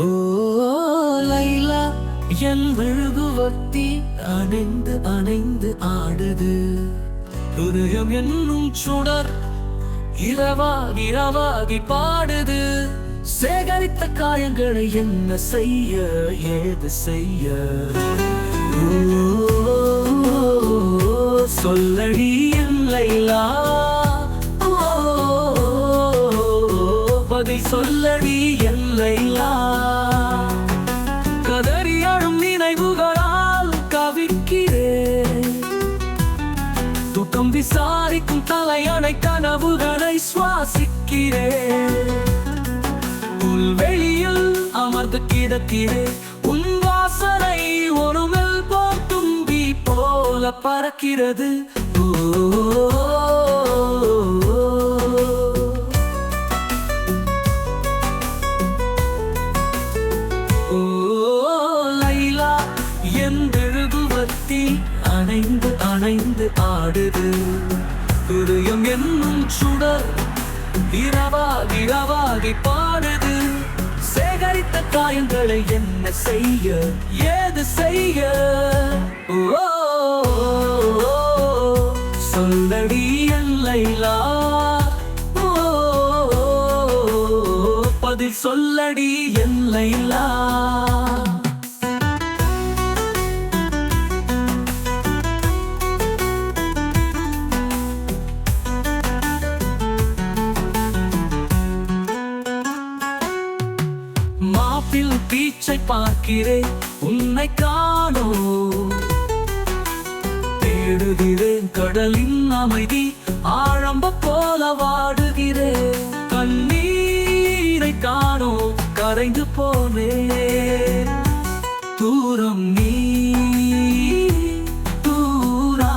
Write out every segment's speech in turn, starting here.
ஓ லைலா என் மெழுகுவர்த்தி அணைந்து அணைந்து ஆடுது. ஹிருதயம் என்னும் சுடர் இரவாகி இரவாகி பாடுது. சேகரித்த காயங்களை என்ன செய்ய ஏது செய்ய? சொல்லடி என் லைலா. ஓ, பதில் சொல்லடி என் விசாரிக்கும் தலையணை கனவுகளை சுவாசிக்கிறேன். புல்வெளியில் அமர்ந்து கிடக்கிறேன். உன் வாசனை ஒரு மெல் போல் தும்பி போல பறக்கிறது. ஓ லைலா என் மெழுகுவர்த்தி அணைந்து அணைந்து ஆடுது. ஹிருதயம் என்னும் சுடர் இரவாகி இரவாகி பாடுது. சேகரித்த காயங்களை என்ன செய்ய ஏது செய்ய? ஓ சொல்லடி எல்லைலா? ஓ. பதில் சொல்லடி எல்லைலா? வீச்சை பார்க்கிறேன். உன்னை காணோ தேடுகிறேன். கடலின் அமைதி ஆழம்ப போல வாடுகிறேன். கண்ணீரை காணோ கரைந்து போனேன். தூரம் நீ தூரா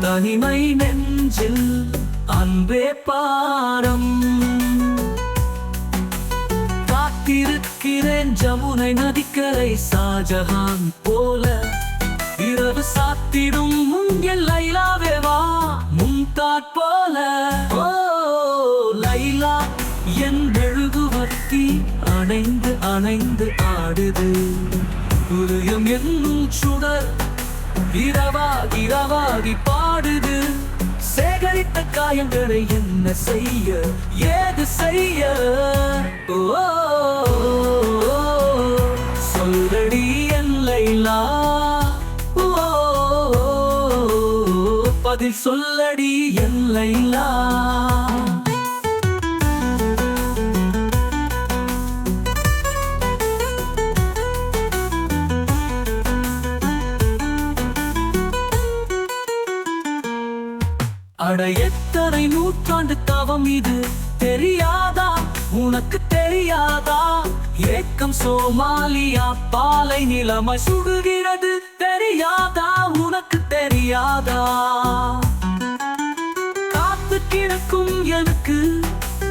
தனிமை நெஞ்சில் அன்பே பாரம். ஜமுனை நதிக்கரை ஷாஜஹான் போல. இரவு சாத்திடும் முங்கில் லைலாவே வா மும்தாட் போல. ஓ லைலா என் மெழுகுவர்த்தி அணைந்து அணைந்து ஆடுது. உதயம் என்னும் சுடர் இரவாகி இரவாகி பாடுது. சேகரித்த காயங்களை என்ன செய்ய ஏது செய்ய? ஓ பதில் சொல்லடி எல்லைலா. அட எத்தனை நூற்றாண்டு தவம் இது? தெரியாதா? உனக்கு தெரியாதா? ஏக்கம் சோமாலியா பாலை நிலைமை சுடுகிறது. தெரியாதா? உனக்கு தெரியாதா? காத்து கிடக்கும் எனக்கு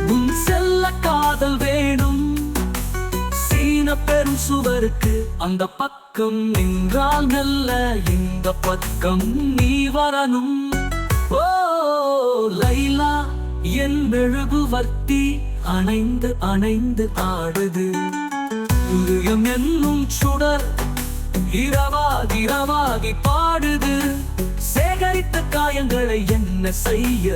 உன் செல்ல காதல் வேணும். சீன பெரும் சுவருக்கு அந்த பக்கம் நின்றால் நல்ல இந்த பக்கம் நீ வரணும். ஓ லைலா என் மெழுகுவர்த்தி அணைந்து அணைந்து ஆடுது. உதயம் என்னும் சுடர் இரவாகி இரவாகி பாடுது. சேகரித்த காயங்களை என்ன செய்ய